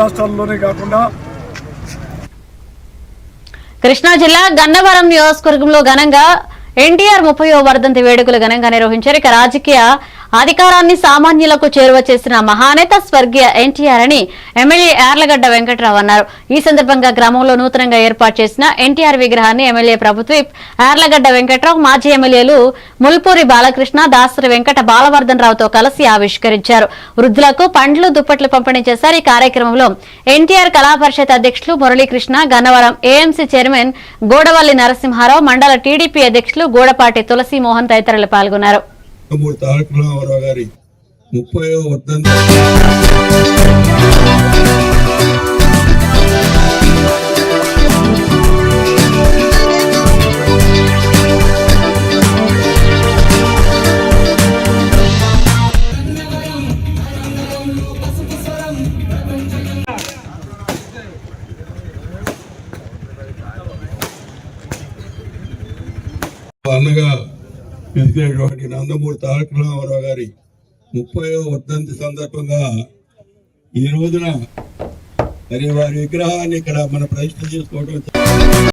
రాష్ట్రాల్లోనే కాకుండా కృష్ణా జిల్లా గన్నవరం నియోజకవర్గంలో ఘనంగా ఎన్టీఆర్ ముప్పయో వర్ధంతి వేడుకలు ఘనంగా నిర్వహించారు. ఇక రాజకీయ అధికారాన్ని సామాన్యులకు చేరువ చేసిన మహానేత స్వర్గీయ ఎన్టీఆర్ అని ఎమ్మెల్యే యార్లగడ్డ వెంకట్రావు అన్నారు. ఈ సందర్భంగా గ్రామంలో నూతనంగా ఏర్పాటు చేసిన ఎన్టీఆర్ విగ్రహాన్ని ఎమ్మెల్యే ప్రభుత్వ యార్లగడ్డ వెంకట్రావు మాజీ ఎమ్మెల్యేలు ముల్పూరి బాలకృష్ణ దాసరి వెంకట బాలవర్ధన్ రావుతో కలిసి ఆవిష్కరించారు. వృద్ధులకు పండ్లు దుప్పట్లు పంపిణీ చేశారు. ఈ కార్యక్రమంలో ఎన్టీఆర్ కళా పరిషత్ అధ్యక్షులు మురళీకృష్ణ గన్నవరం ఏఎంసీ చైర్మన్ గోడవల్లి నరసింహారావు మండల టీడీపీ అధ్యక్షులు గోడపాటి తులసి మోహన్ తదితరులు పాల్గొన్నారు. మూడు తారక రామారావు గారి ముప్పై వర్ధంతి. అన్నగా ఎదిగినటువంటి నందమూరి తారక రామారావు గారి ముప్పై వర్ధంతి సందర్భంగా ఈ రోజున మరి వారి విగ్రహాన్ని ఇక్కడ మన ప్రయత్నం చేసుకోవడం